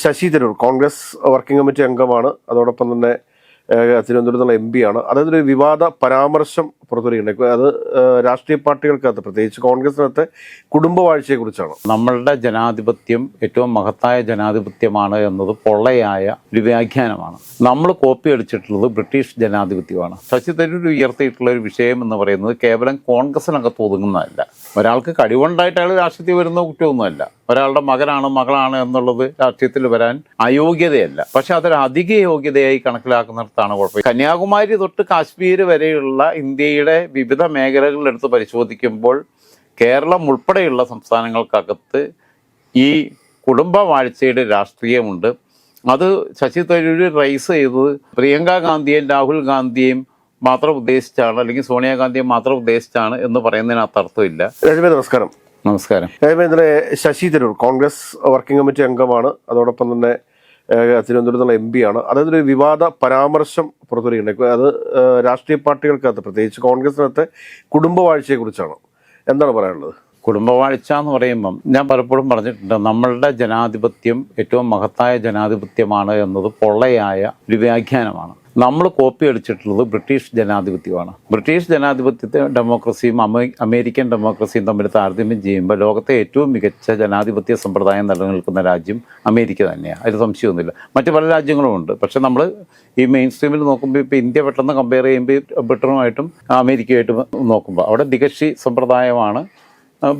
Sasi Tharoor Congress working committee അംഗമാണ്. അതോടൊപ്പം തന്നെ തിരുവനന്തപുരത്തുള്ള എം പി ആണ്. അതായത് ഒരു വിവാദ പരാമർശം പുറത്തുവരികയുണ്ട്. അത് രാഷ്ട്രീയ പാർട്ടികൾക്കകത്ത് പ്രത്യേകിച്ച് കോൺഗ്രസിനകത്ത് കുടുംബവാഴ്ചയെ കുറിച്ചാണ് നമ്മളുടെ ജനാധിപത്യം ഏറ്റവും മഹത്തായ ജനാധിപത്യമാണ് എന്നത് പൊള്ളയായ ഒരു വ്യാഖ്യാനമാണ്. നമ്മൾ കോപ്പി അടിച്ചിട്ടുള്ളത് ബ്രിട്ടീഷ് ജനാധിപത്യമാണ്. ശശി തരൂർ ഉയർത്തിയിട്ടുള്ള ഒരു വിഷയം എന്ന് പറയുന്നത് കേവലം കോൺഗ്രസിനകത്ത് ഒതുങ്ങുന്നതല്ല. ഒരാൾക്ക് കഴിവുണ്ടായിട്ട് അയാൾ രാഷ്ട്രീയത്തിൽ വരുന്ന കുറ്റമൊന്നുമല്ല. ഒരാളുടെ മകനാണ് മകളാണ് എന്നുള്ളത് രാഷ്ട്രീയത്തിൽ വരാൻ അയോഗ്യതയല്ല. പക്ഷെ അതൊരു അധിക യോഗ്യതയായി കണക്കിലാക്കുന്നിടത്താണ് കുഴപ്പം. കന്യാകുമാരി തൊട്ട് കാശ്മീർ വരെയുള്ള ഇന്ത്യയുടെ വിവിധ മേഖലകളിലെടുത്ത് പരിശോധിക്കുമ്പോൾ കേരളം ഉൾപ്പെടെയുള്ള സംസ്ഥാനങ്ങൾക്കകത്ത് ഈ കുടുംബ വാഴ്ചയുടെ രാഷ്ട്രീയമുണ്ട്. അത് ശശി തരൂർ റൈസ് ചെയ്തത് പ്രിയങ്ക ഗാന്ധിയെയും രാഹുൽ ഗാന്ധിയെയും മാത്രം ഉദ്ദേശിച്ചാണ് അല്ലെങ്കിൽ സോണിയാഗാന്ധിയെ മാത്രം ഉദ്ദേശിച്ചാണ് എന്ന് പറയുന്നതിനകത്ത് അർത്ഥമില്ല. രജമേ നമസ്കാരം. നമസ്കാരം. ഇന്നലെ ശശി തരൂർ കോൺഗ്രസ് വർക്കിംഗ് കമ്മിറ്റി അംഗമാണ്. അതോടൊപ്പം തന്നെ തിരുവനന്തപുരത്തുള്ള എം പി ആണ്. അതായത് ഒരു വിവാദ പരാമർശം പുറത്തുവരികയുണ്ട്. അത് രാഷ്ട്രീയ പാർട്ടികൾക്കകത്ത് പ്രത്യേകിച്ച് കോൺഗ്രസിനകത്ത് കുടുംബവാഴ്ചയെ കുറിച്ചാണ് എന്താണ് പറയാനുള്ളത്? കുടുംബവാഴ്ച എന്ന് പറയുമ്പം ഞാൻ പലപ്പോഴും പറഞ്ഞിട്ടുണ്ട് നമ്മളുടെ ജനാധിപത്യം ഏറ്റവും മഹത്തായ ജനാധിപത്യമാണ് എന്നത് പൊള്ളയായ ഒരു വ്യാഖ്യാനമാണ്. നമ്മൾ കോപ്പി അടിച്ചിട്ടുള്ളത് ബ്രിട്ടീഷ് ജനാധിപത്യമാണ്. ബ്രിട്ടീഷ് ജനാധിപത്യത്തെ ഡെമോക്രസിയും അമേരിക്കൻ ഡെമോക്രസിയും തമ്മിൽ താരതമ്യം ചെയ്യുമ്പോൾ ലോകത്തെ ഏറ്റവും മികച്ച ജനാധിപത്യ സമ്പ്രദായം നിലനിൽക്കുന്ന രാജ്യം അമേരിക്ക തന്നെയാണ്. അതിൽ സംശയമൊന്നുമില്ല. മറ്റ് പല രാജ്യങ്ങളും ഉണ്ട്. പക്ഷെ നമ്മൾ ഈ മെയിൻ സ്ട്രീമിൽ നോക്കുമ്പോൾ ഇപ്പോൾ ഇന്ത്യ പെട്ടെന്ന് കമ്പയർ ചെയ്യുമ്പോൾ ബ്രിട്ടനുമായിട്ടും അമേരിക്കയുമായിട്ടും നോക്കുമ്പോൾ അവിടെ ദികക്ഷി സമ്പ്രദായമാണ്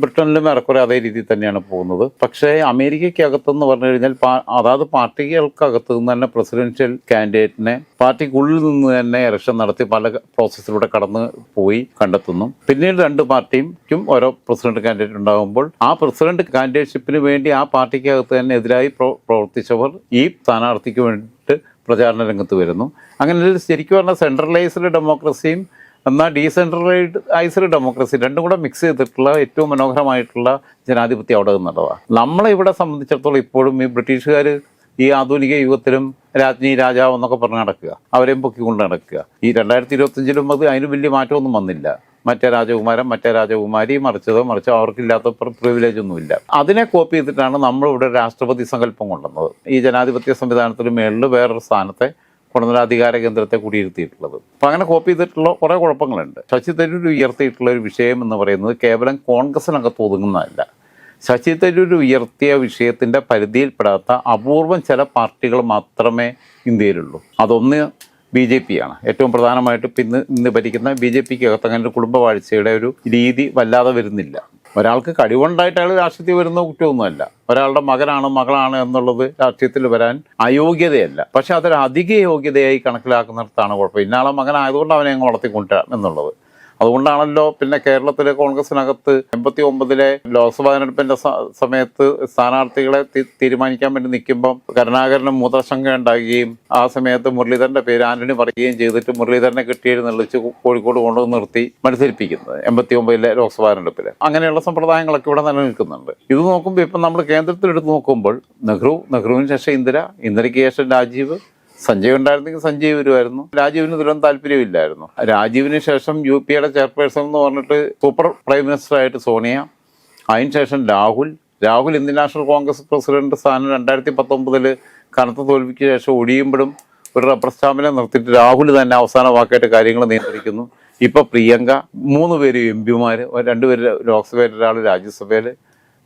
ബ്രിട്ടനിലും ഏറെക്കുറെ അതേ രീതിയിൽ തന്നെയാണ് പോകുന്നത്. പക്ഷേ അമേരിക്കയ്ക്കകത്തെന്ന് പറഞ്ഞു കഴിഞ്ഞാൽ അതാത് പാർട്ടികൾക്കകത്ത് നിന്ന് തന്നെ പ്രസിഡൻഷ്യൽ കാൻഡിഡേറ്റിനെ പാർട്ടിക്കുള്ളിൽ നിന്ന് തന്നെ ഇലക്ഷൻ നടത്തി പല പ്രോസസ്സിലൂടെ കടന്ന് പോയി കണ്ടെത്തുന്നു. പിന്നീട് രണ്ട് പാർട്ടിക്കും ഓരോ പ്രസിഡന്റ് കാൻഡിഡേറ്റ് ഉണ്ടാകുമ്പോൾ ആ പ്രസിഡന്റ് കാൻഡിഡേറ്റ്ഷിപ്പിന് വേണ്ടി ആ പാർട്ടിക്കകത്ത് തന്നെ എതിരായി പ്രവർത്തിച്ചവർ ഈ സ്ഥാനാർത്ഥിക്ക് വേണ്ടിയിട്ട് പ്രചാരണ രംഗത്ത് വരുന്നു. അങ്ങനെ ശരിക്കും പറഞ്ഞാൽ സെൻട്രലൈസ്ഡ് ഡെമോക്രസിയും എന്നാൽ ഡീസെൻട്രലൈസ്ഡ് ഡെമോക്രസി രണ്ടും കൂടെ മിക്സ് ചെയ്തിട്ടുള്ള ഏറ്റവും മനോഹരമായിട്ടുള്ള ജനാധിപത്യം അവിടെ നിന്നുള്ളതാണ് നമ്മളെ ഇവിടെ സംബന്ധിച്ചിടത്തോളം ഇപ്പോഴും ഈ ബ്രിട്ടീഷുകാർ ഈ ആധുനിക യുഗത്തിലും രാജ്ഞി രാജാവ് എന്നൊക്കെ പറഞ്ഞ് നടക്കുക. അവരെയും പൊക്കിക്കൊണ്ട് നടക്കുക. ഈ രണ്ടായിരത്തി ഇരുപത്തഞ്ചിലും അത് അതിന് വലിയ മാറ്റമൊന്നും വന്നില്ല. മറ്റേ രാജകുമാരൻ മറ്റേ രാജകുമാരി മറിച്ചതോ മറിച്ചോ അവർക്കില്ലാത്ത പ്രിവിലേജ് ഒന്നുമില്ല അതിനെ കോപ്പി ചെയ്തിട്ടാണ് നമ്മളിവിടെ രാഷ്ട്രപതി സങ്കല്പം കൊണ്ടുവന്നത്. ഈ ജനാധിപത്യ സംവിധാനത്തിന് മേളിൽ വേറൊരു സ്ഥാനത്തെ കൊണ്ടുവന്ന അധികാര കേന്ദ്രത്തെ കുടിയിരുത്തിയിട്ടുള്ളത്. അപ്പം അങ്ങനെ കോപ്പി ചെയ്തിട്ടുള്ള കുറേ കുഴപ്പങ്ങളുണ്ട്. ശശി തരൂർ ഉയർത്തിയിട്ടുള്ള ഒരു വിഷയം എന്ന് പറയുന്നത് കേവലം കോൺഗ്രസിനകത്ത് ഒതുങ്ങുന്നതല്ല. ശശി തരൂർ ഉയർത്തിയ വിഷയത്തിന്റെ പരിധിയിൽപ്പെടാത്ത അപൂർവം ചില പാർട്ടികൾ മാത്രമേ ഇന്ത്യയിലുള്ളൂ. അതൊന്ന് ബി ജെ പി ആണ് ഏറ്റവും പ്രധാനമായിട്ട് ഇന്ന് ഇന്ന് ഭരിക്കുന്ന ബി ജെ പിക്ക് അകത്ത് അങ്ങനെ കുടുംബവാഴ്ചയുടെ ഒരു രീതി വല്ലാതെ വരുന്നില്ല. ഒരാൾക്ക് കഴിവുണ്ടായിട്ട് അയാൾ രാഷ്ട്രീയത്തിൽ വരുന്ന കുറ്റമൊന്നുമല്ല. ഒരാളുടെ മകനാണ് മകളാണ് എന്നുള്ളത് രാഷ്ട്രീയത്തിൽ വരാൻ അയോഗ്യതയല്ല. പക്ഷെ അതൊരു അധിക യോഗ്യതയായി കണക്കിലാക്കുന്നിടത്താണ് കുഴപ്പം. ഇന്നാളെ മകനായതുകൊണ്ട് അവനെ അങ്ങ് വളർത്തിക്കൊണ്ടുവരാം എന്നുള്ളത്. അതുകൊണ്ടാണല്ലോ പിന്നെ കേരളത്തിലെ കോൺഗ്രസിനകത്ത് എൺപത്തി ഒമ്പതിലെ ലോക്സഭാ തെരഞ്ഞെടുപ്പിന്റെ സമയത്ത് സ്ഥാനാർത്ഥികളെ തീരുമാനിക്കാൻ വേണ്ടി നിൽക്കുമ്പം കരുണാകരന് മൂത്രശങ്ക ഉണ്ടാകുകയും ആ സമയത്ത് മുരളീധരന്റെ പേര് ആന്റണി പറയുകയും ചെയ്തിട്ട് മുരളീധരനെ കിട്ടിയെഴുന്നള്ളിച്ച് കോഴിക്കോട് കൊണ്ടുവന്ന് നിർത്തി മത്സരിപ്പിക്കുന്നത് എൺപത്തി ഒമ്പതിലെ ലോക്സഭാ തെരഞ്ഞെടുപ്പിൽ അങ്ങനെയുള്ള സമ്പ്രദായങ്ങളൊക്കെ ഇവിടെ നിലനിൽക്കുന്നുണ്ട്. ഇത് നോക്കുമ്പോൾ ഇപ്പം നമ്മൾ കേന്ദ്രത്തിലെടുത്ത് നോക്കുമ്പോൾ നെഹ്റു നെഹ്റുവിന് ശേഷം ഇന്ദിര ഇന്ദിരയ്ക്ക് ശേഷം രാജീവ് സഞ്ജയ് ഉണ്ടായിരുന്നെങ്കിൽ സഞ്ജയ് വരുമായിരുന്നു. രാജീവിന് ഇതിലൊന്നും താല്പര്യമില്ലായിരുന്നു. രാജീവിന് ശേഷം യു പി എയുടെ ചെയർപേഴ്സൺ എന്ന് പറഞ്ഞിട്ട് സൂപ്പർ പ്രൈം മിനിസ്റ്റർ ആയിട്ട് സോണിയ അതിനുശേഷം Rahul. Rahul Indian national Congress president സ്ഥാനം രണ്ടായിരത്തി പത്തൊമ്പതിൽ കനത്ത തോൽവിക്ക് ശേഷം ഒഴിയുമ്പോഴും ഒരു റബ്ബർ സ്റ്റാമ്പിനെ നിർത്തിയിട്ട് രാഹുൽ തന്നെ അവസാന വാക്കായിട്ട് കാര്യങ്ങൾ നിയന്ത്രിക്കുന്നു. ഇപ്പൊ പ്രിയങ്ക മൂന്ന് പേര് എം പിമാർ രണ്ടുപേര് ലോക്സഭയിൽ ഒരാൾ രാജ്യസഭയിൽ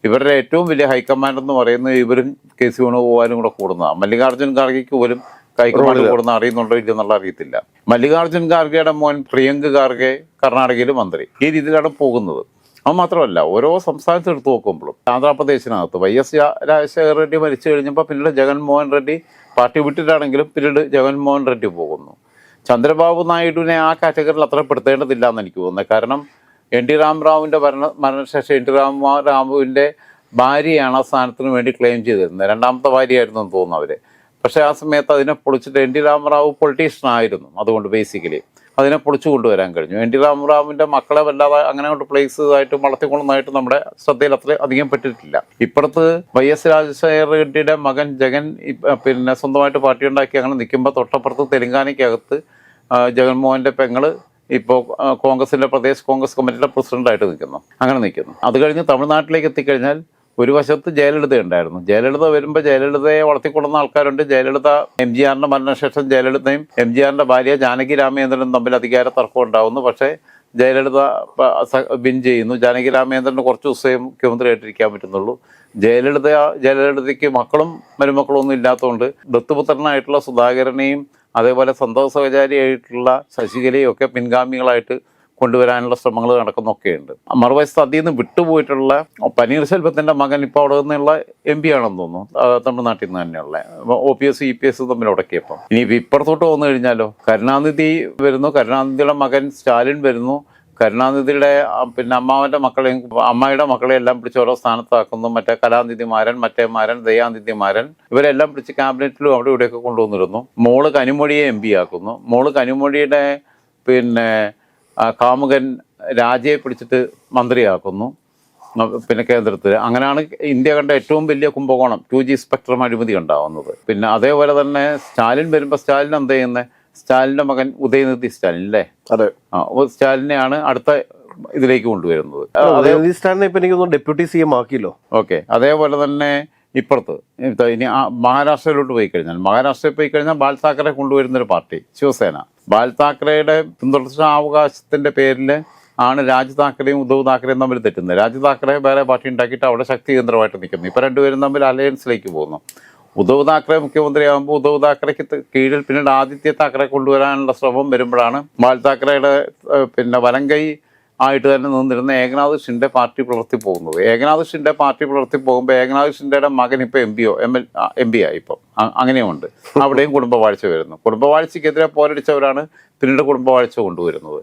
ഇവരുടെ ഏറ്റവും വലിയ ഹൈക്കമാൻഡ് എന്ന് പറയുന്നത് ഇവരും കെ സി വേണുഗോപാലും കൂടെ കൂടുന്നതാണ് മല്ലികാർജുൻ ഖാർഗെക്ക് പോലും ഹൈക്കമാൻഡ് കൂടുന്ന അറിയുന്നുണ്ടോ ഇല്ലെന്നുള്ള അറിയത്തില്ല. മല്ലികാർജുൻ ഖാർഗെയുടെ മോൻ പ്രിയങ്ക് ഖാർഗെ കർണാടകയിലെ മന്ത്രി. ഈ രീതിയിലാണ് പോകുന്നത്. അത് മാത്രമല്ല ഓരോ സംസ്ഥാനത്ത് എടുത്തു നോക്കുമ്പോഴും ആന്ധ്രാപ്രദേശിനകത്ത് വൈ എസ് രാജശേഖർ റെഡ്ഡി മരിച്ചു കഴിഞ്ഞപ്പോൾ പിന്നീട് ജഗൻമോഹൻ റെഡ്ഡി പാർട്ടി വിട്ടിട്ടാണെങ്കിലും പിന്നീട് ജഗൻമോഹൻ റെഡ്ഡി പോകുന്നു. ചന്ദ്രബാബു നായിഡുവിനെ ആ കാറ്റഗറിയിൽ അത്ര പെടുത്തേണ്ടതില്ല എന്ന് എനിക്ക് തോന്നുന്നത്. കാരണം എൻ ടി രാമറാവുവിന്റെ ഭരണ മരണശേഷം എൻ ടി രാമ രാമുവിന്റെ ഭാര്യയാണ് ആ സ്ഥാനത്തിന് വേണ്ടി ക്ലെയിം ചെയ്തിരുന്നത്. രണ്ടാമത്തെ ഭാര്യയായിരുന്നു എന്ന് തോന്നുന്നു അവർ പക്ഷേ ആ സമയത്ത് അതിനെ പൊളിച്ചിട്ട് എൻ ടി രാമറാവു പൊളിറ്റീഷ്യൻ ആയിരുന്നു അതുകൊണ്ട് ബേസിക്കലി അതിനെ പൊളിച്ചു കൊണ്ടുവരാൻ കഴിഞ്ഞു. എൻ ടി രാമറാവിന്റെ മക്കളെ വല്ലാതെ അങ്ങനെ കൊണ്ട് പ്ലേസ് ആയിട്ടും വളർത്തിക്കൊള്ളുന്നതായിട്ട് നമ്മുടെ ശ്രദ്ധയിൽ അത്ര അധികം പെട്ടിട്ടില്ല. ഇപ്പുറത്ത് വൈ എസ് രാജശേഖര റെഡ്ഡിയുടെ മകൻ ജഗൻ പിന്നെ സ്വന്തമായിട്ട് പാർട്ടി ഉണ്ടാക്കി അങ്ങനെ നിൽക്കുമ്പോൾ തൊട്ടപ്പുറത്ത് തെലങ്കാനയ്ക്കകത്ത് ജഗൻമോഹന്റെ പെങ്ങൾ ഇപ്പോൾ കോൺഗ്രസിന്റെ പ്രദേശ് കോൺഗ്രസ് കമ്മിറ്റിയുടെ പ്രസിഡന്റായിട്ട് നിൽക്കുന്നു. അങ്ങനെ നിൽക്കുന്നു. അത് കഴിഞ്ഞ് തമിഴ്നാട്ടിലേക്ക് എത്തിക്കഴിഞ്ഞാൽ ഒരു വശത്ത് ജയലളിത ഉണ്ടായിരുന്നു. ജയലളിത വരുമ്പോൾ ജയലളിതയെ വളർത്തിക്കൊള്ളുന്ന ആൾക്കാരുണ്ട്. ജയലളിത എം ജി ആറിന്റെ മരണശേഷം ജയലളിതയും എം ജി ആറിന്റെ ഭാര്യ ജാനകി രാമേന്ദ്രനും തമ്മിൽ അധികാര തർക്കം ഉണ്ടാവുന്നു. പക്ഷേ ജയലളിത വിൻ ചെയ്യുന്നു. ജാനകി രാമേന്ദ്രന് കുറച്ച് ദിവസമേ മുഖ്യമന്ത്രിയായിട്ടിരിക്കാൻ പറ്റുന്നുള്ളൂ. ജയലളിത ജയലളിതയ്ക്ക് മക്കളും മരുമക്കളും ഒന്നും ഇല്ലാത്തതുകൊണ്ട് ദത്തുപുത്രനായിട്ടുള്ള സുധാകരനെയും അതേപോലെ സന്തോഷ സഹചാരിയായിട്ടുള്ള ശശികലയും ഒക്കെ പിൻഗാമികളായിട്ട് കൊണ്ടുവരാനുള്ള ശ്രമങ്ങൾ നടക്കുന്നൊക്കെയുണ്ട്. മറുവശത്ത് അതിൽ നിന്ന് വിട്ടുപോയിട്ടുള്ള പനീർശെൽവത്തിന്റെ മകൻ ഇപ്പോൾ അവിടെ നിന്നുള്ള എം പി ആണെന്ന് തോന്നുന്നു. തമിഴ്നാട്ടിൽ നിന്ന് തന്നെയുള്ള. O P S E P S തമ്മിൽ ഉടക്കിയപ്പോൾ ഇനി ഇപ്പം ഇപ്പുറത്തോട്ട് വന്നു കഴിഞ്ഞാലോ? കരുണാനിധി വരുന്നു കരുണാനിധിയുടെ മകൻ സ്റ്റാലിൻ വരുന്നു. കരുണാനിധിയുടെ പിന്നെ അമ്മാവന്റെ മക്കളെയും അമ്മയുടെ മക്കളെയും എല്ലാം പിടിച്ച് ഓരോ സ്ഥാനത്താക്കുന്നു. മറ്റേ കലാനിധിമാരൻ മറ്റേ മാരൻ ദയാനിധിമാരൻ. ഇവരെല്ലാം പിടിച്ച് ക്യാബിനറ്റിലും അവിടെ ഇവിടെയൊക്കെ കൊണ്ടുവന്നിരുന്നു. മോൾ കനിമൊഴിയെ എം പി ആക്കുന്നു. മോൾ കനിമൊഴിയുടെ പിന്നെ കാമുകൻ രാജയെ പിടിച്ചിട്ട് മന്ത്രിയാക്കുന്നു. പിന്നെ കേന്ദ്രത്തിൽ. അങ്ങനെയാണ് ഇന്ത്യ കണ്ട ഏറ്റവും വലിയ കുംഭകോണം ടു ജി സ്പെക്ട്രം അഴിമതി ഉണ്ടാവുന്നത്. പിന്നെ അതേപോലെ തന്നെ സ്റ്റാലിൻ വരുമ്പോൾ സ്റ്റാലിൻ എന്ത് ചെയ്യുന്നത് സ്റ്റാലിന്റെ മകൻ ഉദയനിധി സ്റ്റാലിൻ അല്ലേ അതെ. സ്റ്റാലിനെയാണ് അടുത്ത ഇതിലേക്ക് കൊണ്ടുവരുന്നത്. ആ, ഉദയനിധി സ്റ്റാലിനെ ഇപ്പൊ എനിക്ക് ഡെപ്യൂട്ടി സി എം ആക്കിയല്ലോ. ഓക്കെ. അതേപോലെ തന്നെ ഇപ്പുറത്ത്. ഇനി മഹാരാഷ്ട്രയിലോട്ട് പോയി കഴിഞ്ഞാൽ മഹാരാഷ്ട്രയിൽ പോയി കഴിഞ്ഞാൽ ബാൽ താക്കറെ കൊണ്ടുവരുന്നൊരു പാർട്ടി ശിവസേന. ബാൽ താക്കറയുടെ പിന്തുടർച്ചാവകാശത്തിന്റെ പേരിൽ ആണ് രാജ് താക്കറെയും ഉദ്ധവ് താക്കറെയും തമ്മിൽ തെറ്റുന്നത്. രാജ് താക്കറെ വേറെ പാർട്ടി ഉണ്ടാക്കിയിട്ട് അവിടെ ശക്തി കേന്ദ്രമായിട്ട് നിൽക്കുന്നു. ഇപ്പം രണ്ടുപേരും തമ്മിൽ അലയൻസിലേക്ക് പോകുന്നു. ഉദ്ധവ് താക്കറെ മുഖ്യമന്ത്രിയാകുമ്പോൾ ഉദ്ധവ് താക്കറയ്ക്ക് കീഴിൽ പിന്നീട് ആദിത്യ താക്കറെ കൊണ്ടുവരാനുള്ള ശ്രമം വരുമ്പോഴാണ് ബാൽ താക്കറയുടെ പിന്നെ വലങ്കൈ ആയിട്ട് തന്നെ നിന്നിരുന്ന ഏകനാഥ് ഷിൻഡെ പാർട്ടി പ്രവർത്തി പോകുന്നത്. ഏകനാഥ് ഷിൻഡെ പാർട്ടി പ്രവർത്തി പോകുമ്പോൾ ഏകനാഥ് ഷിന്റെ മകൻ ഇപ്പോൾ എം പിയോ എം എൽ എം പി ആയി ഇപ്പം. അങ്ങനെയുമുണ്ട് അവിടെയും കുടുംബവാഴ്ച വരുന്നു. കുടുംബവാഴ്ചയ്ക്കെതിരെ പോരടിച്ചവരാണ് പിന്നീട് കുടുംബവാഴ്ച കൊണ്ടുവരുന്നത്.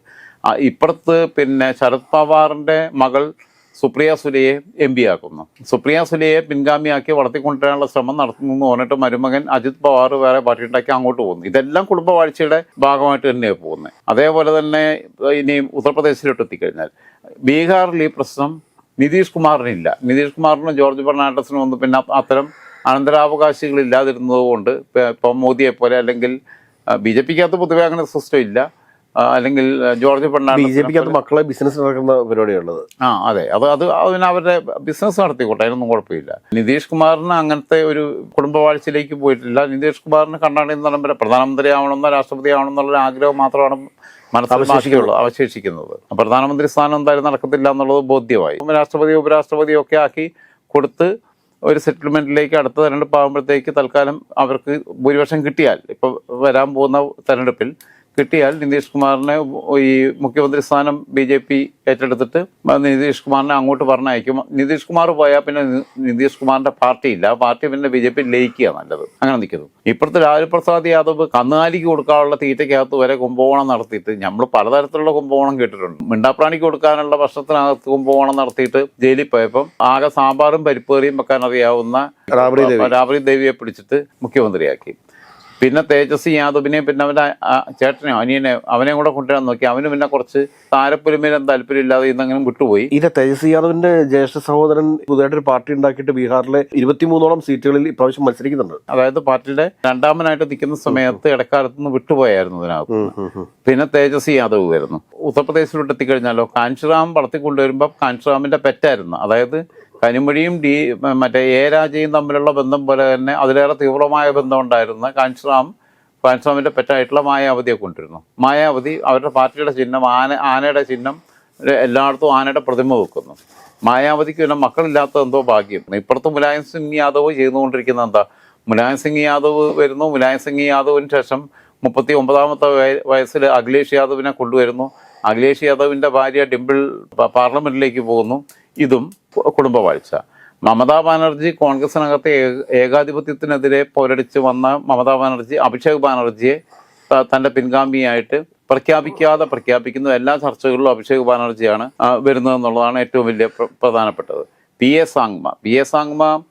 ഇപ്പുറത്ത് പിന്നെ ശരത് പവാറിന്റെ മകൾ സുപ്രിയ സുലയെ എം പി ആക്കുന്നു. സുപ്രിയ സുലയെ പിൻഗാമിയാക്കി വളർത്തിക്കൊണ്ടുവരാനുള്ള ശ്രമം നടത്തുന്നു എന്ന് പറഞ്ഞിട്ട് മരുമകൻ അജിത് പവാർ വേറെ പാർട്ടി ഉണ്ടാക്കി അങ്ങോട്ട് പോകുന്നു. ഇതെല്ലാം കുടുംബവാഴ്ചയുടെ ഭാഗമായിട്ട് തന്നെയാണ് പോകുന്നത് അതേപോലെ തന്നെ ഇനി ഉത്തർപ്രദേശിലോട്ട് എത്തിക്കഴിഞ്ഞാൽ ബീഹാറിൽ ഈ പ്രശ്നം നിതീഷ് കുമാറിനില്ല. നിതീഷ് കുമാറിനും ജോർജ് ഫെർണാണ്ടസിനും ഒന്നും പിന്നെ അത്തരം അനന്തരാവകാശികൾ ഇല്ലാതിരുന്നതുകൊണ്ട് ഇപ്പം മോദിയെ പോലെ അല്ലെങ്കിൽ ബി ജെ പിക്കകത്ത് പൊതുവെ അങ്ങനെ സിസ്റ്റം ഇല്ല. അല്ലെങ്കിൽ ജോർജ് ഫെർണാണ്ടസ് ബി ജെ പിക്ക് അത് മക്കളെ ബിസിനസ് നടക്കുന്ന പരിപാടിയുള്ളത് ആ അതെ. അത് അത് അതിന് അവരുടെ ബിസിനസ് നടത്തിക്കോട്ടെ അതിനൊന്നും കുഴപ്പമില്ല. നിതീഷ് കുമാറിന് അങ്ങനത്തെ ഒരു കുടുംബവാഴ്ചയിലേക്ക് പോയിട്ടില്ല. നിതീഷ് കുമാറിന് കണ്ണാടി എന്ന് പറയുമ്പോൾ പ്രധാനമന്ത്രി ആവണമെന്നോ രാഷ്ട്രപതി ആവണമെന്നുള്ള ആഗ്രഹം മാത്രമാണ് മനസ്സിലാക്കിയുള്ളൂ അവശേഷിക്കുന്നത്. പ്രധാനമന്ത്രി സ്ഥാനം എന്തായാലും നടക്കത്തില്ല എന്നുള്ളത് ബോധ്യമായി. രാഷ്ട്രപതി ഉപരാഷ്ട്രപതി ഒക്കെ ആക്കി കൊടുത്ത് ഒരു സെറ്റിൽമെന്റിലേക്ക് അടുത്ത തെരഞ്ഞെടുപ്പ് ആകുമ്പോഴത്തേക്ക് തൽക്കാലം അവർക്ക് ഭൂരിപക്ഷം കിട്ടിയാൽ ഇപ്പൊ വരാൻ പോകുന്ന തെരഞ്ഞെടുപ്പിൽ കിട്ടിയാൽ നിതീഷ് കുമാറിനെ ഈ മുഖ്യമന്ത്രി സ്ഥാനം ബി ജെ പി ഏറ്റെടുത്തിട്ട് നിതീഷ് കുമാറിനെ അങ്ങോട്ട് പറഞ്ഞയക്കും. നിതീഷ് കുമാർ പോയാൽ പിന്നെ നിതീഷ് കുമാറിന്റെ പാർട്ടി ഇല്ല. ആ പാർട്ടി പിന്നെ ബി ജെ പി ലയിക്കുക നല്ലത്. അങ്ങനെ നിൽക്കുന്നു. ഇപ്പോഴത്തെ ലാലു പ്രസാദ് യാദവ് കന്നുകാലിക്ക് കൊടുക്കാനുള്ള തീറ്റയ്ക്കകത്ത് വരെ കുംഭകോണം നടത്തിയിട്ട് നമ്മൾ പലതരത്തിലുള്ള കുംഭകോണം കേട്ടിട്ടുണ്ട്. മിണ്ടാപ്രാണിക്ക് കൊടുക്കാനുള്ള ഭക്ഷണത്തിനകത്ത് കുംഭകോണം നടത്തിയിട്ട് ജയിലിൽ പോയപ്പം ആകെ സാമ്പാറും പരിപ്പേറിയും വെക്കാൻ അറിയാവുന്ന രാബ്രി. രാബറി ദേവിയെ പിടിച്ചിട്ട് മുഖ്യമന്ത്രിയാക്കി. പിന്നെ തേജസ്വി യാദവിനെ പിന്നെ അവന്റെ ആ, ചേട്ടനെയോ അനിയനെ അവനെയും കൂടെ കൊണ്ടുവരാൻ നോക്കി. അവന് പിന്നെ കുറച്ച് താരപ്പൊലിമയിലും താല്പര്യമില്ലാതെ ഇന്നങ്ങനെ വിട്ടുപോയി. ഇത് തേജസ്വി യാദവിന്റെ ജ്യേഷ്ഠ സഹോദരൻ പുതുതായിട്ട് ഒരു പാർട്ടി ഉണ്ടാക്കിയിട്ട് ബീഹാറിലെ ഇരുപത്തിമൂന്നോളം സീറ്റുകളിൽ ഇപ്രാവശ്യം മത്സരിക്കുന്നുണ്ട്. അതായത് പാർട്ടിയുടെ രണ്ടാമനായിട്ട് നിൽക്കുന്ന സമയത്ത് ഇടക്കാലത്ത് നിന്ന് വിട്ടുപോയായിരുന്നു ഇതിനകത്ത്. ഉം. പിന്നെ തേജസ്വി യാദവ് വരുന്നു. ഉത്തർപ്രദേശിലോട്ട് എത്തിക്കഴിഞ്ഞാലോ കാഞ്ചിറാം വളർത്തിക്കൊണ്ടുവരുമ്പോൾ കാഞ്ചിറാമിന്റെ പെറ്റായിരുന്നു അതായത് കനിമൊഴിയും ഡി മറ്റേ എ രാജയും തമ്മിലുള്ള ബന്ധം പോലെ തന്നെ അതിലേറെ തീവ്രമായ ബന്ധം ഉണ്ടായിരുന്ന കാഞ്ചിറാം കാഞ്ചിറാമിന്റെ പെറ്റായിട്ടുള്ള മായാവതിയെ കൊണ്ടിരുന്നു. മായാവതി അവരുടെ പാർട്ടിയുടെ ചിഹ്നം ആന ആനയുടെ ചിഹ്നം എല്ലായിടത്തും ആനയുടെ പ്രതിമ വെക്കുന്നു. മായാവതിക്ക് പിന്നെ മക്കളില്ലാത്ത എന്തോ ഭാഗ്യം. ഇപ്പുറത്ത് മുലായം സിംഗ് യാദവ് ചെയ്തുകൊണ്ടിരിക്കുന്ന എന്താ? മുലായം സിംഗ് യാദവ് വരുന്നു. മുലായം സിംഗ് യാദവിന് ശേഷം മുപ്പത്തി ഒമ്പതാമത്തെ വയസ്സിൽ അഖിലേഷ് യാദവിനെ കൊണ്ടുവരുന്നു. അഖിലേഷ് യാദവിന്റെ ഭാര്യ ഡിംപിൾ പാർലമെന്റിലേക്ക് പോകുന്നു. ഇതും കുടുംബ വാഴ്ച. മമതാ ബാനർജി കോൺഗ്രസിനകത്തെ ഏക- ഏകാധിപത്യത്തിനെതിരെ പോരടിച്ച് വന്ന മമതാ ബാനർജി അഭിഷേക് ബാനർജിയെ തന്റെ പിൻഗാമിയായിട്ട് പ്രഖ്യാപിക്കാതെ പ്രഖ്യാപിക്കുന്ന. എല്ലാ ചർച്ചകളിലും അഭിഷേക് ബാനർജിയാണ് വരുന്നതെന്നുള്ളതാണ് ഏറ്റവും വലിയ പ്ര- പ്രധാനപ്പെട്ടത്. P A Sangma. P A Sangma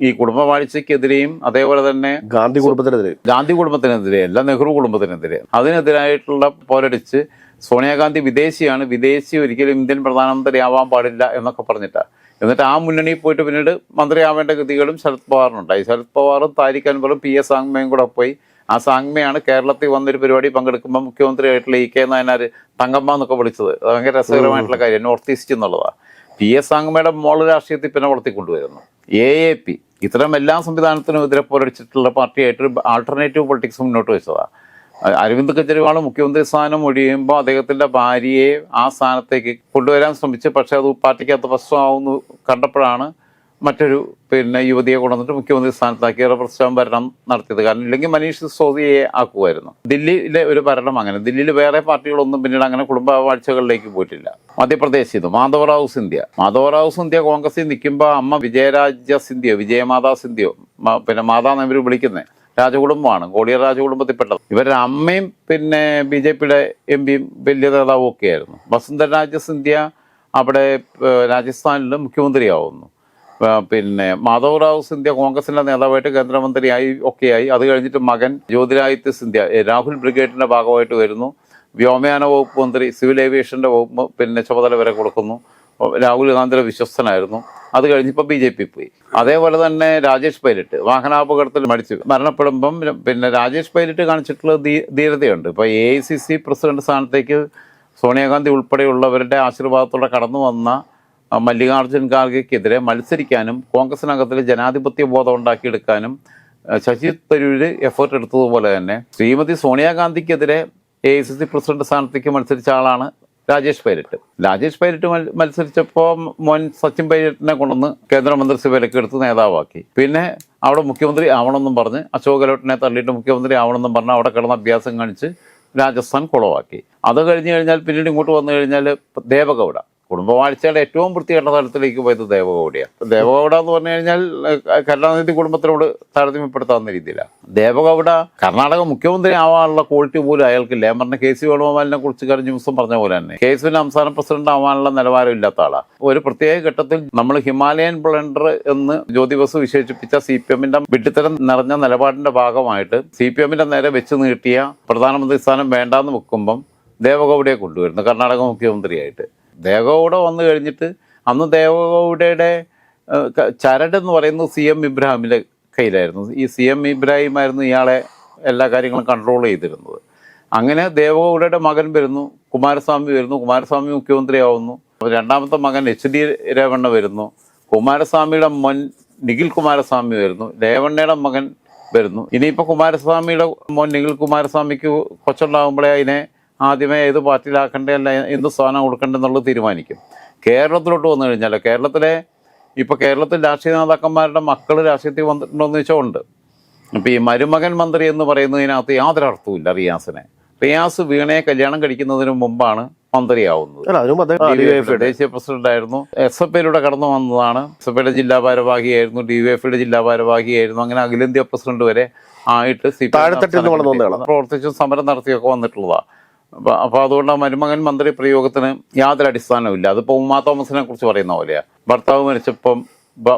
ഈ കുടുംബവാഴ്ചക്കെതിരെയും അതേപോലെ തന്നെ ഗാന്ധി കുടുംബത്തിനെതിരെ. ഗാന്ധി കുടുംബത്തിനെതിരെ അല്ല നെഹ്റു കുടുംബത്തിനെതിരെ അതിനെതിരായിട്ടുള്ള പോരടിച്ച് സോണിയാഗാന്ധി വിദേശിയാണ്. വിദേശി ഒരിക്കലും ഇന്ത്യൻ പ്രധാനമന്ത്രി ആവാൻ പാടില്ല എന്നൊക്കെ പറഞ്ഞിട്ടാണ് എന്നിട്ട് ആ മുന്നണിയിൽ പോയിട്ട് പിന്നീട് മന്ത്രിയാവേണ്ട ഗതികളും ശരത് പവാറിനുണ്ടായി. ശരത് പവാറും താരിഖ് അൻവറും പി എസ് സാങ്മയും കൂടെ പോയി. ആ സാങ്മയാണ് കേരളത്തിൽ വന്നൊരു പരിപാടി പങ്കെടുക്കുമ്പോൾ മുഖ്യമന്ത്രിയായിട്ടുള്ള ഇ കെ നായനാർ തങ്കമ്മ എന്നൊക്കെ വിളിച്ചത്. അത് ഭയങ്കര രസകരമായിട്ടുള്ള കാര്യം. നോർത്ത് ഈസ്റ്റ് എന്നുള്ളതാണ് പി എസ് സാങ്മയുടെ മോൾ രാഷ്ട്രീയത്തിൽ പിന്നെ വളർത്തിക്കൊണ്ടുവരുന്നു. A A P. ഇത്തരം എല്ലാ സംവിധാനത്തിനും എതിരെ പോരടിച്ചിട്ടുള്ള പാർട്ടിയായിട്ട് ആൾട്ടർനേറ്റീവ് പൊളിറ്റിക്സ് മുന്നോട്ട് വെച്ചതാണ് അരവിന്ദ് കെജ്രിവാൾ മുഖ്യമന്ത്രി സ്ഥാനം ഒഴിയുമ്പോൾ അദ്ദേഹത്തിന്റെ ഭാര്യയെ ആ സ്ഥാനത്തേക്ക് കൊണ്ടുവരാൻ ശ്രമിച്ചു. പക്ഷേ അത് പാർട്ടിക്കകത്ത് പ്രശ്നമാവുന്നു കണ്ടപ്പോഴാണ് മറ്റൊരു പിന്നെ യുവതിയെ കൊണ്ടുവന്നിട്ട് മുഖ്യമന്ത്രി സ്ഥാനത്താക്കി പ്രശ്നം ഭരണം നടത്തിയത്. കാരണം ഇല്ലെങ്കിൽ മനീഷ് സിസോദിയെ ആക്കുമായിരുന്നു. ദില്ലിയിലെ ഒരു ഭരണം അങ്ങനെ. ദില്ലിയിൽ വേറെ പാർട്ടികളൊന്നും പിന്നീട് അങ്ങനെ കുടുംബവാഴ്ചകളിലേക്ക് പോയിട്ടില്ല. മധ്യപ്രദേശ് ഇത് മാധവറാവു സിന്ധ്യ. മാധവറാവു സിന്ധ്യ കോൺഗ്രസിൽ നിൽക്കുമ്പോൾ അമ്മ വിജയരാജ സിന്ധ്യോ വിജയമാതാ സിന്ധ്യോ പിന്നെ മാതാ നമ്പർ വിളിക്കുന്നത്. രാജകുടുംബമാണ് ഗോളിയർ രാജകുടുംബത്തിൽപ്പെട്ടത്. ഇവരുടെ അമ്മയും പിന്നെ ബി ജെ പിയുടെ എം പിയും വലിയ നേതാവും ഒക്കെ ആയിരുന്നു വസുന്ധരാജ സിന്ധ്യ അവിടെ രാജസ്ഥാനിൽ മുഖ്യമന്ത്രിയാവുന്നു. പിന്നെ മാധവറാവ് സിന്ധ്യ കോൺഗ്രസിന്റെ നേതാവായിട്ട് കേന്ദ്രമന്ത്രിയായി ഒക്കെയായി. അത് കഴിഞ്ഞിട്ട് മകൻ ജ്യോതിരാദിത്യ സിന്ധ്യ രാഹുൽ ബ്രിഗേഡിന്റെ ഭാഗമായിട്ട് വരുന്നു. വ്യോമയാന വകുപ്പ് മന്ത്രി സിവിൽ ഏവിയേഷന്റെ വകുപ്പ് പിന്നെ ചുമതല വരെ കൊടുക്കുന്നു. രാഹുൽ ഗാന്ധിയുടെ വിശ്വസ്തനായിരുന്നു. അത് കഴിഞ്ഞിപ്പോൾ ബി ജെ പി പോയി. അതേപോലെ തന്നെ രാജേഷ് പൈലറ്റ് വാഹനാപകടത്തിൽ മരിച്ചു. മരണപ്പെടുമ്പം പിന്നെ രാജേഷ് പൈലറ്റ് കാണിച്ചിട്ടുള്ള ധീരതയുണ്ട്. ഇപ്പോൾ A I C C president സ്ഥാനത്തേക്ക് സോണിയാഗാന്ധി ഉൾപ്പെടെയുള്ളവരുടെ ആശീർവാദത്തോടെ കടന്നു വന്ന മല്ലികാർജുൻ ഖാർഗെക്കെതിരെ മത്സരിക്കാനും കോൺഗ്രസിനകത്തിൽ ജനാധിപത്യ ബോധം ഉണ്ടാക്കിയെടുക്കാനും ശശി തരൂര് എഫേർട്ട് എടുത്തതുപോലെ തന്നെ Shrimati സോണിയാഗാന്ധിക്കെതിരെ A I C C president സ്ഥാനത്തേക്ക് മത്സരിച്ച ആളാണ് രാജേഷ് പൈലറ്റ്. രാജേഷ് പൈലറ്റ് മത്സരിച്ചപ്പോൾ മോൻ സച്ചിൻ പൈലറ്റിനെ കൊണ്ടുവന്ന് കേന്ദ്രമന്ത്രിസഭയിലേക്ക് എടുത്ത് നേതാവാക്കി. പിന്നെ അവിടെ മുഖ്യമന്ത്രി ആവണമെന്നും പറഞ്ഞ് അശോക് ഗെഹ്ലോട്ടിനെ തള്ളിയിട്ട് മുഖ്യമന്ത്രി ആവണമെന്നും പറഞ്ഞ് അവിടെ കിടന്ന അഭ്യാസം കാണിച്ച് രാജസ്ഥാൻ കുളവാക്കി. അത് കഴിഞ്ഞ് കഴിഞ്ഞാൽ പിന്നീട് ഇങ്ങോട്ട് വന്നു കഴിഞ്ഞാൽ ദേവഗൗഡ. കുടുംബവാഴ്ചയുടെ ഏറ്റവും വൃത്തികെട്ട തലത്തിലേക്ക് പോയത് ദേവഗൗഡയാണ്. ദേവഗൗഡ എന്ന് പറഞ്ഞു കഴിഞ്ഞാൽ കരുണാനിധി കുടുംബത്തിനോട് താരതമ്യപ്പെടുത്താവുന്ന രീതിയിലാണ്. ദേവഗൗഡ കർണാടക മുഖ്യമന്ത്രി ആവാനുള്ള ക്വാളിറ്റി പോലും അയാൾക്കില്ല ഞാൻ പറഞ്ഞ കെ സി വേണുഗോപാലിനെ കുറിച്ച് കഴിഞ്ഞ ദിവസം പറഞ്ഞ പോലെ തന്നെ കെ സിന് സംസ്ഥാന പ്രസിഡന്റ് ആവാനുള്ള നിലവാരം ഇല്ലാത്ത ആളാണ് ഒരു പ്രത്യേക ഘട്ടത്തിൽ നമ്മൾ ഹിമാലയൻ ബ്ലണ്ടർ എന്ന് ജ്യോതി ബസു വിശേഷിപ്പിച്ച സി പി എമ്മിന്റെ വിട്ടിത്തരം നിറഞ്ഞ നിലപാടിന്റെ ഭാഗമായിട്ട് സി പി എമ്മിന്റെ നേരെ വെച്ച് നീട്ടിയ പ്രധാനമന്ത്രി സ്ഥാനം വേണ്ടാന്ന് വെക്കുമ്പം ദേവഗൗഡയെ കൊണ്ടുവരുന്നു കർണാടക മുഖ്യമന്ത്രിയായിട്ട്. ദേവഗൗഡ വന്നു കഴിഞ്ഞിട്ട് അന്ന് ദേവഗൗഡയുടെ ചരട് എന്ന് പറയുന്നത് സി എം ഇബ്രാഹിമിന്റെ കയ്യിലായിരുന്നു. ഈ സി എം ഇബ്രാഹിമായിരുന്നു ഇയാളെ എല്ലാ കാര്യങ്ങളും കൺട്രോൾ ചെയ്തിരുന്നത്. അങ്ങനെ ദേവഗൗഡയുടെ മകൻ വരുന്നു കുമാരസ്വാമി വരുന്നു കുമാരസ്വാമി മുഖ്യമന്ത്രിയാവുന്നു. രണ്ടാമത്തെ മകൻ എച്ച് ഡി രേവണ്ണ വരുന്നു കുമാരസ്വാമിയുടെ മോൻ നിഖിൽ കുമാരസ്വാമി വരുന്നു രേവണ്ണയുടെ മകൻ വരുന്നു. ഇനിയിപ്പോൾ കുമാരസ്വാമിയുടെ മോൻ നിഖിൽ കുമാരസ്വാമിക്ക് കൊച്ചുണ്ടാകുമ്പോഴേ അതിനെ ആദ്യമേ ഏത് പാർട്ടിയിലാക്കണ്ടേ അല്ല എന്ത് സ്ഥാനം കൊടുക്കണ്ടേ എന്നുള്ളത് തീരുമാനിക്കും. കേരളത്തിലോട്ട് വന്നു കഴിഞ്ഞാൽ കേരളത്തിലെ ഇപ്പോൾ കേരളത്തിൽ രാഷ്ട്രീയ നേതാക്കന്മാരുടെ മക്കൾ രാഷ്ട്രീയത്തിൽ വന്നിട്ടുണ്ടോ എന്ന് വെച്ചാൽ ഉണ്ട്. ഇപ്പോൾ ഈ മരുമകൻ മന്ത്രി എന്ന് പറയുന്നതിനകത്ത് യാതൊരു അർത്ഥവുമില്ല റിയാസിനെ. റിയാസ് വീണയെ കല്യാണം കഴിക്കുന്നതിന് മുമ്പാണ് മന്ത്രിയാവുന്നത്. എഫ് ദേശീയ പ്രസിഡന്റ് ആയിരുന്നു എസ് എഫ് ഐയിലൂടെ കടന്നു വന്നതാണ്. എസ് എഫ് ഐയുടെ ജില്ലാ ഭാരവാഹിയായിരുന്നു. ഡി വൈ ഐയുടെ ജില്ലാ ഭാരവാഹിയായിരുന്നു. അങ്ങനെ അഖിലേന്ത്യാ പ്രസിഡന്റ് വരെ ആയിട്ട്. പ്രവർത്തിച്ചും സമരം നടത്തിയൊക്കെ വന്നിട്ടുള്ളതാണ് അപ്പൊ അതുകൊണ്ട് മരുമകൻ മന്ത്രി പ്രയോഗത്തിന് യാതൊരു അടിസ്ഥാനവുമില്ല അതിപ്പോ ഉമാ തോമസിനെ കുറിച്ച് പറയുന്ന പോലെയാ. ഭർത്താവ് മരിച്ചപ്പം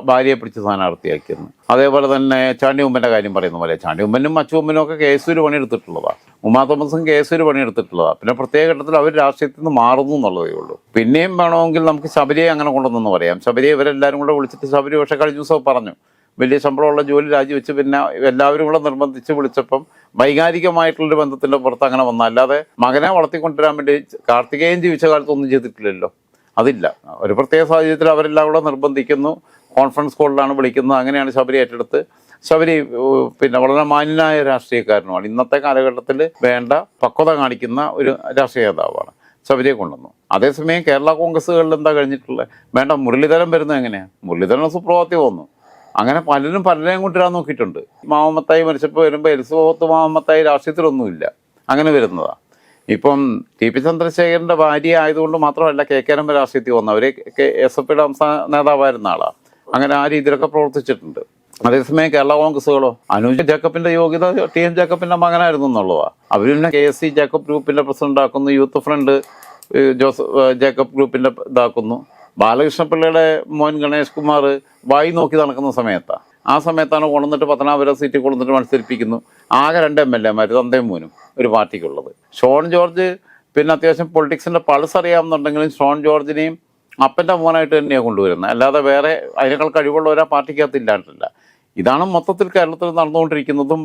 ഭാര്യയെ പിടിച്ച് സ്ഥാനാർത്ഥിയാക്കിയെന്ന്. അതേപോലെ തന്നെ ചാണ്ടി കാര്യം പറയുന്ന പോലെ ചാണ്ടി ഉമ്മനും അച്ചുമ്മനും ഒക്കെ കേസൂര് പണിയെടുത്തിട്ടുള്ളതാണ് ഉമാ തോമസും കേസൂര് പണിയെടുത്തിട്ടുള്ളതാണ് പിന്നെ പ്രത്യേക ഘട്ടത്തിൽ അവർ രാഷ്ട്രീയത്തിൽ നിന്ന് മാറുന്നു എന്നുള്ളതേ ഉള്ളൂ. പിന്നെയും വേണമെങ്കിൽ നമുക്ക് ശബരിയെ അങ്ങനെ കൊണ്ടുവന്നെന്ന് പറയാം. ശബരിയെ ഇവരെല്ലാവരും കൂടെ വിളിച്ചിട്ട് ശബരി പക്ഷേ കഴിഞ്ഞ ദിവസം പറഞ്ഞു. വലിയ ശമ്പളമുള്ള ജോലി രാജിവെച്ച് പിന്നെ എല്ലാവരും കൂടെ നിർബന്ധിച്ച് വിളിച്ചപ്പം വൈകാരികമായിട്ടുള്ളൊരു ബന്ധത്തിന്റെ പുറത്ത് അങ്ങനെ വന്ന. അല്ലാതെ മകനെ വളർത്തിക്കൊണ്ടുവരാൻ വേണ്ടി കാർത്തികേയൻ ജീവിച്ച കാലത്തൊന്നും ചെയ്തിട്ടില്ലല്ലോ. അതില്ല. ഒരു പ്രത്യേക സാഹചര്യത്തിൽ അവരെല്ലാം കൂടെ നിർബന്ധിക്കുന്നു. കോൺഫറൻസ് കോളിലാണ് വിളിക്കുന്നത്. അങ്ങനെയാണ് ശബരി ഏറ്റെടുത്ത്. ശബരി പിന്നെ വളരെ മാന്യനായ രാഷ്ട്രീയക്കാരനുമാണ്. ഇന്നത്തെ കാലഘട്ടത്തിൽ വേണ്ട പക്വത കാണിക്കുന്ന ഒരു രാഷ്ട്രീയ നേതാവാണ് ശബരിയെ കൊണ്ടുവന്നു. അതേസമയം കേരള കോൺഗ്രസ്സുകളിൽ എന്താ കഴിഞ്ഞിട്ടുള്ളത്? വേണ്ട മുരളീധരൻ വരുന്നത് എങ്ങനെയാണ് മുരളീധരൻ സുപ്രഭാത്തി വന്നു. അങ്ങനെ പലരും പലരെയും കൊണ്ടുവരാൻ നോക്കിയിട്ടുണ്ട്. മാമത്തായി മരിച്ചപ്പോൾ വരുമ്പോൾ എലിസബത്ത് മാമത്തായി രാഷ്ട്രീയത്തിലൊന്നുമില്ല. അങ്ങനെ വരുന്നതാണ് ഇപ്പം ടി പി ചന്ദ്രശേഖരന്റെ ഭാര്യ ആയതുകൊണ്ട് മാത്രമല്ല കെ കെ രമ രാഷ്ട്രീയത്തിൽ വന്നു. അവർ എസ് എഫ് ഐയുടെ സംസ്ഥാന നേതാവായിരുന്ന ആളാണ് അങ്ങനെ ആ രീതിയിലൊക്കെ പ്രവർത്തിച്ചിട്ടുണ്ട്. അതേസമയം കേരള കോൺഗ്രസ്സുകളോ? അനുജ് ജേക്കബിന്റെ യോഗ്യത ടി എം ജേക്കബിന്റെ മകനായിരുന്നു എന്നുള്ളതാണ് അവർ പിന്നെ കെ എസ് സി ജേക്കബ് ഗ്രൂപ്പിന്റെ പ്രസിഡന്റ് ആക്കുന്നു യൂത്ത് ഫ്രണ്ട് ജോസഫ് ജേക്കബ് ഗ്രൂപ്പിന്റെ ഇതാക്കുന്നു. ബാലകൃഷ്ണപിള്ളയുടെ മോൻ ഗണേഷ് കുമാർ വായി നോക്കി നടക്കുന്ന സമയത്താണ് ആ സമയത്താണ് കൊണ്ടുവന്നിട്ട് പത്തനാപുരം സീറ്റ് കൊണ്ടുവന്നിട്ട് മത്സരിപ്പിക്കുന്നു. ആകെ രണ്ട് എം എൽ എമാർ തന്തയും മോനും ഒരു പാർട്ടിക്കുള്ളത്. ഷോൺ ജോർജ് പിന്നെ അത്യാവശ്യം പൊളിറ്റിക്സിന്റെ പൾസ് അറിയാമെന്നുണ്ടെങ്കിലും ഷോൺ ജോർജിനെയും അപ്പന്റെ മോനായിട്ട് തന്നെയാണ് കൊണ്ടുവരുന്നത്. അല്ലാതെ വേറെ അതിനേക്കാൾ കഴിവുള്ള ഒരാ പാർട്ടിക്കകത്ത് ഇല്ലാണ്ടില്ല. ഇതാണ് മൊത്തത്തിൽ കേരളത്തിൽ നടന്നുകൊണ്ടിരിക്കുന്നതും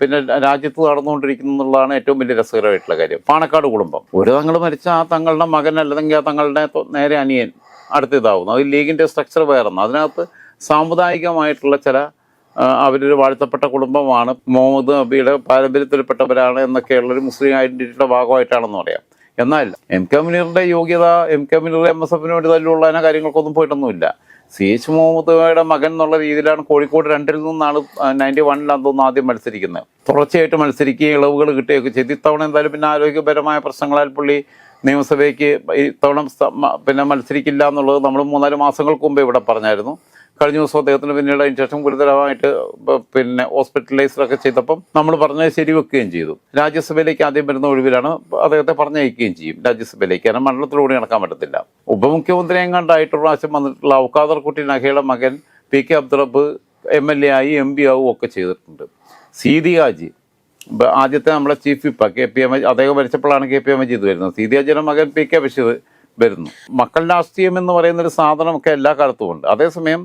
പിന്നെ രാജ്യത്ത് നടന്നുകൊണ്ടിരിക്കുന്നതാണ് ഏറ്റവും വലിയ രസകരമായിട്ടുള്ള കാര്യം. പാണക്കാട് കുടുംബം. ഒരു തങ്ങൾ മരിച്ച ആ തങ്ങളുടെ മകൻ അല്ലെങ്കിൽ ആ തങ്ങളുടെ നേരെ അനിയൻ അടുത്ത ഇതാവുന്നു അത് ലീഗിന്റെ സ്ട്രക്ചർ വേറെന്ന്. അതിനകത്ത് സാമുദായികമായിട്ടുള്ള ചില അവരൊരു വാഴ്ത്തപ്പെട്ട കുടുംബമാണ്. മുഹമ്മദ് നബിയുടെ പാരമ്പര്യത്തിൽപ്പെട്ടവരാണ് എന്നൊക്കെയുള്ളൊരു മുസ്ലിം ഐഡന്റിറ്റിയുടെ ഭാഗമായിട്ടാണെന്ന് പറയാം. എന്നാൽ എം കെ മുനീറിന്റെ യോഗ്യത M K Muneer M S എഫിന് വേണ്ടി തല്ലുള്ള കാര്യങ്ങൾക്കൊന്നും പോയിട്ടൊന്നുമില്ല. സി എച്ച് മുഹമ്മദ് മകൻ എന്നുള്ള രീതിയിലാണ് കോഴിക്കോട് രണ്ടിൽ നിന്നാണ് നയന്റി വണ്ണിലാന്ന് തോന്നുന്നു ആദ്യം മത്സരിക്കുന്നത്. തുടർച്ചയായിട്ട് മത്സരിക്കുകയും ഇളവുകൾ കിട്ടുകയൊക്കെ ചെയ്ത്. ഇത്തവണ എന്തായാലും പിന്നെ ആരോഗ്യപരമായ പ്രശ്നങ്ങളാൽ പുള്ളി നിയമസഭയ്ക്ക് ഇത്തവണ പിന്നെ മത്സരിക്കില്ല എന്നുള്ളത് നമ്മൾ മൂന്നാൽ മാസങ്ങൾക്ക് മുമ്പേ ഇവിടെ പറഞ്ഞായിരുന്നു. കഴിഞ്ഞ ദിവസം അദ്ദേഹത്തിന് പിന്നീട് അതിന് ശേഷം ഗുരുതരമായിട്ട് പിന്നെ ഹോസ്പിറ്റലൈസ്ഡൊക്കെ ചെയ്തപ്പം നമ്മൾ പറഞ്ഞത് ശരിവെക്കുകയും ചെയ്തു. രാജ്യസഭയിലേക്ക് ആദ്യം വരുന്ന ഒഴിവിലാണ് അദ്ദേഹത്തെ പറഞ്ഞയക്കുകയും ചെയ്യും. രാജ്യസഭയിലേക്ക് കാരണം മണ്ഡലത്തിലൂടെ നടക്കാൻ പറ്റത്തില്ല. ഉപമുഖ്യമന്ത്രി എങ്ങാണ്ടായിട്ട് പ്രാവശ്യം വന്നിട്ടുള്ള ഔക്കാദർ കുട്ടി നഖയുടെ മകൻ P K Abdurabb M L A ആയി എം പി ആവും ഒക്കെ ചെയ്തിട്ടുണ്ട്. സീതിയാജി ഹാജി ആദ്യത്തെ നമ്മളെ chief whip K P M അദ്ദേഹം മരിച്ചപ്പോഴാണ് കെ പി എം മജീദ് വരുന്നത്. സീതിയാജിയുടെ മകൻ പി കെ ബഷീർ വരുന്നു. മക്കൾ രാഷ്ട്രീയം എന്ന് പറയുന്ന ഒരു സാധനമൊക്കെ എല്ലാ കാലത്തും ഉണ്ട്. അതേസമയം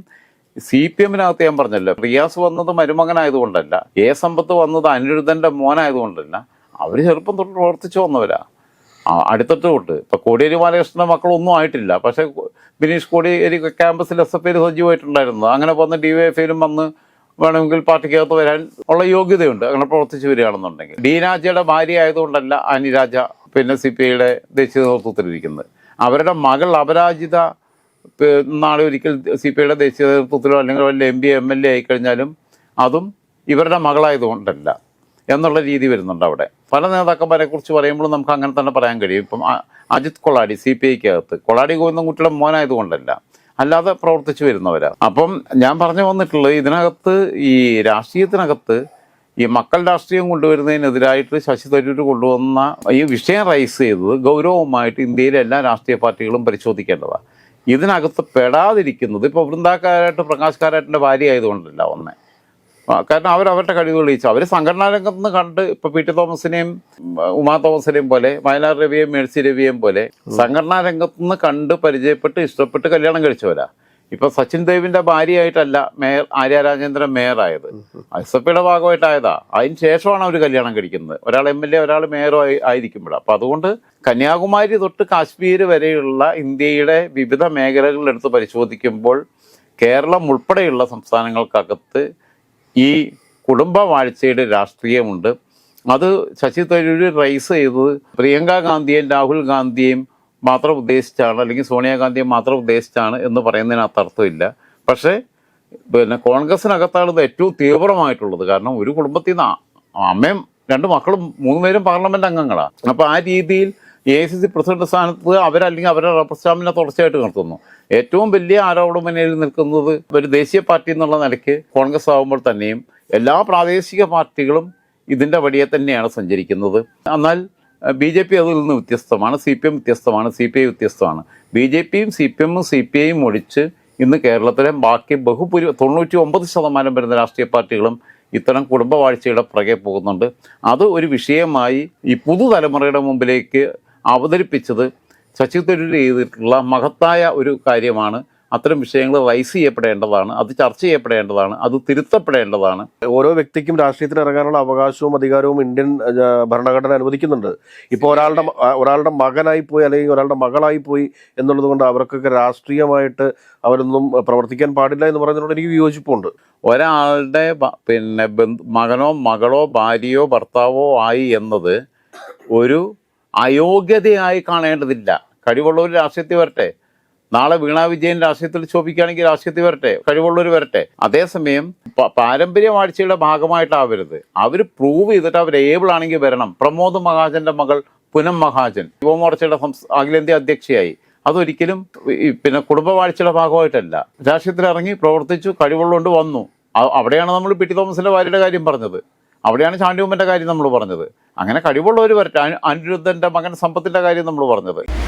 സി പി എമ്മിനകത്ത് ഞാൻ പറഞ്ഞല്ലോ റിയാസ് വന്നത് മരുമകനായതുകൊണ്ടല്ല എ സമ്പത്ത് വന്നത് അനിരുദ്ധന്റെ മോനായതുകൊണ്ടല്ല അവർ ചെറുപ്പം തൊട്ട് പ്രവർത്തിച്ചു വന്നവരാ. അടുത്തിട്ട് തൊട്ട്. ഇപ്പൊ കോടിയേരി ബാലകൃഷ്ണന്റെ മക്കളൊന്നും ആയിട്ടില്ല. പക്ഷേ ബിനീഷ് കോടിയേരി ക്യാമ്പസിൽ എസ് എഫ് ഐയിൽ സജീവമായിട്ടുണ്ടായിരുന്നു. അങ്ങനെ വന്ന് ഡി വൈ വന്ന് വേണമെങ്കിൽ പാർട്ടിക്കകത്ത് വരാൻ ഉള്ള യോഗ്യതയുണ്ട്. അങ്ങനെ പ്രവർത്തിച്ചു വരികയാണെന്നുണ്ടെങ്കിൽ. ഡി രാജയുടെ ഭാര്യ ആയതുകൊണ്ടല്ല അനിരാജ പിന്നെ സി പി ഐയുടെ ദേശീയ നേതൃത്വത്തിലിരിക്കുന്നത്. അവരുടെ മകൾ അപരാജിത നാളെ ഒരിക്കൽ സി പി ഐയുടെ ദേശീയ നേതൃത്വത്തിലോ അല്ലെങ്കിൽ വല്ല M P M L A ആയിക്കഴിഞ്ഞാലും അതും ഇവരുടെ മകളായതുകൊണ്ടല്ല എന്നുള്ള രീതി വരുന്നുണ്ട് അവിടെ. പല നേതാക്കന്മാരെ കുറിച്ച് പറയുമ്പോഴും നമുക്ക് അങ്ങനെ തന്നെ പറയാൻ കഴിയും. ഇപ്പം അജിത് കൊളാടി സി പി ഐക്കകത്ത് കൊളാടി ഗോവിന്ദൻകുട്ടിയുടെ മോനായതുകൊണ്ടല്ല. അല്ലാതെ പ്രവർത്തിച്ചു വരുന്നവരാണ് അപ്പം ഞാൻ പറഞ്ഞു വന്നിട്ടുള്ളത് ഇതിനകത്ത് ഈ രാഷ്ട്രീയത്തിനകത്ത് ഈ മക്കൾ രാഷ്ട്രീയം കൊണ്ടുവരുന്നതിനെതിരായിട്ട് ശശി തരൂർ കൊണ്ടുവന്ന ഈ വിഷയം റൈസ് ചെയ്തത് ഗൗരവമായിട്ട് ഇന്ത്യയിലെ എല്ലാ രാഷ്ട്രീയ പാർട്ടികളും പരിശോധിക്കേണ്ടതാണ്. ഇതിനകത്ത് പെടാതിരിക്കുന്നത് ഇപ്പോൾ വൃന്ദാക്കാരായിട്ട് പ്രകാശ് കാരാട്ടിന്റെ ഭാര്യ ആയതുകൊണ്ടല്ല ഒന്നേ കാരണം അവർ അവരുടെ കഴിവ് തെളിയിച്ചു. അവർ സംഘടനാ രംഗത്ത് നിന്ന് കണ്ട് ഇപ്പോൾ പി ടി തോമസിനെയും ഉമാ തോമസിനെയും പോലെ വയലാർ രവിയെയും മേഴ്സി രവിയെയും പോലെ സംഘടനാ രംഗത്ത് നിന്ന് കണ്ട് പരിചയപ്പെട്ട് ഇഷ്ടപ്പെട്ട് കല്യാണം കഴിച്ചവരാ. ഇപ്പൊ സച്ചിൻ ദേവിന്റെ ഭാര്യയായിട്ടല്ല മേയർ ആര്യ രാജേന്ദ്രൻ മേയറായത്. എസ് എഫ് പിയുടെ ഭാഗമായിട്ടായതാ. അതിന് ശേഷമാണ് അവർ കല്യാണം കഴിക്കുന്നത്. ഒരാൾ എം എൽ എ ഒരാൾ മേയറോ ആയി ആയിരിക്കുമ്പോഴാണ് അപ്പൊ അതുകൊണ്ട് കന്യാകുമാരി തൊട്ട് കാശ്മീർ വരെയുള്ള ഇന്ത്യയുടെ വിവിധ മേഖലകളിലെടുത്ത് പരിശോധിക്കുമ്പോൾ കേരളം ഉൾപ്പെടെയുള്ള സംസ്ഥാനങ്ങൾക്കകത്ത് ഈ കുടുംബ വാഴ്ചയുടെ രാഷ്ട്രീയമുണ്ട്. അത് ശശി തരൂർ റൈസ് ചെയ്തത് പ്രിയങ്ക ഗാന്ധിയെയും രാഹുൽ ഗാന്ധിയെയും മാത്രം ഉദ്ദേശിച്ചാണ് അല്ലെങ്കിൽ സോണിയാഗാന്ധിയെ മാത്രം ഉദ്ദേശിച്ചാണ് എന്ന് പറയുന്നതിനകത്ത് അർത്ഥമില്ല. പക്ഷേ പിന്നെ കോൺഗ്രസിനകത്താണ് ഇത് ഏറ്റവും തീവ്രമായിട്ടുള്ളത്. കാരണം ഒരു കുടുംബത്തിൽ നിന്ന് അമ്മയും രണ്ട് മക്കളും മൂന്ന് പേരും പാർലമെന്റ് അംഗങ്ങളാണ് അപ്പോൾ ആ രീതിയിൽ A I C C president സ്ഥാനത്ത് അവരല്ലെങ്കിൽ അവരുടെ റെപ്രസ്റ്റാമിനെ തുടർച്ചയായിട്ട് നിർത്തുന്നു. ഏറ്റവും വലിയ ആരോപണമനയിൽ നിൽക്കുന്നത് ഒരു ദേശീയ പാർട്ടി എന്നുള്ള നിലയ്ക്ക് കോൺഗ്രസ് ആകുമ്പോൾ തന്നെയും എല്ലാ പ്രാദേശിക പാർട്ടികളും ഇതിന്റെ വഴിയെ തന്നെയാണ് സഞ്ചരിക്കുന്നത്. എന്നാൽ ബി ജെ പി അതിൽ നിന്ന് വ്യത്യസ്തമാണ് സി പി എം വ്യത്യസ്തമാണ് സി പി ഐ വ്യത്യസ്തമാണ്. ബി ജെ പിയും സി പി എമ്മും സി പി ഐയും ഒഴിച്ച് ഇന്ന് കേരളത്തിലെ ബാക്കി ബഹുഭൂരി തൊണ്ണൂറ്റി ഒമ്പത് ശതമാനം വരുന്ന രാഷ്ട്രീയ പാർട്ടികളും ഇത്തരം കുടുംബവാഴ്ചയുടെ പുറകെ പോകുന്നുണ്ട്. അത് ഒരു വിഷയമായി ഈ പുതുതലമുറയുടെ മുമ്പിലേക്ക് അവതരിപ്പിച്ചത് ശശി തരൂർ ചെയ്തിട്ടുള്ള മഹത്തായ ഒരു കാര്യമാണ്. അത്തരം വിഷയങ്ങൾ റൈസ് ചെയ്യപ്പെടേണ്ടതാണ് അത് ചർച്ച ചെയ്യപ്പെടേണ്ടതാണ് അത് തിരുത്തപ്പെടേണ്ടതാണ്. ഓരോ വ്യക്തിക്കും രാഷ്ട്രീയത്തിൽ ഇറങ്ങാനുള്ള അവകാശവും അധികാരവും ഇന്ത്യൻ ഭരണഘടന അനുവദിക്കുന്നുണ്ട്. ഇപ്പോൾ ഒരാളുടെ ഒരാളുടെ മകനായി പോയി അല്ലെങ്കിൽ ഒരാളുടെ മകളായി പോയി എന്നുള്ളത് കൊണ്ട് അവർക്കൊക്കെ രാഷ്ട്രീയമായിട്ട് അവരൊന്നും പ്രവർത്തിക്കാൻ പാടില്ല എന്ന് പറയുന്നതിനോട് എനിക്ക് വിയോജിപ്പുണ്ട് ഒരാളുടെ പിന്നെ മകനോ മകളോ ഭാര്യയോ ഭർത്താവോ ആയി എന്നത് ഒരു അയോഗ്യതയായി കാണേണ്ടതില്ല. കഴിവുള്ളവർ രാഷ്ട്രീയത്തിൽ വരട്ടെ. നാളെ വീണാ വിജയൻ രാഷ്ട്രീയത്തിൽ ശോഭിക്കുകയാണെങ്കിൽ രാഷ്ട്രീയത്തിൽ വരട്ടെ കഴിവുള്ളവർ വരട്ടെ. അതേസമയം പാരമ്പര്യ വാഴ്ചയുടെ ഭാഗമായിട്ടാവരുത്. അവർ പ്രൂവ് ചെയ്തിട്ട് അവർ ഏബിൾ ആണെങ്കിൽ വരണം. പ്രമോദ് മഹാജന്റെ മകൾ പുനം മഹാജൻ. യുവമോർച്ചയുടെ അഖിലേന്ത്യാ അധ്യക്ഷയായി. അതൊരിക്കലും പിന്നെ പിന്നെ കുടുംബവാഴ്ചയുടെ ഭാഗമായിട്ടല്ല. രാഷ്ട്രീയത്തിൽ ഇറങ്ങി പ്രവർത്തിച്ചു കഴിവുള്ളതുകൊണ്ട് വന്നു. അവിടെയാണ് നമ്മൾ പി ടി തോമസിന്റെ ഭാര്യയുടെ കാര്യം പറഞ്ഞത്. അവിടെയാണ് ചാണ്ടിയമ്മന്റെ കാര്യം നമ്മൾ പറഞ്ഞത്. അങ്ങനെ കഴിവുള്ളവർ വരട്ടെ. അനു- അനിരുദ്ധന്റെ മകൻ സമ്പത്തിന്റെ കാര്യം നമ്മൾ പറഞ്ഞത്.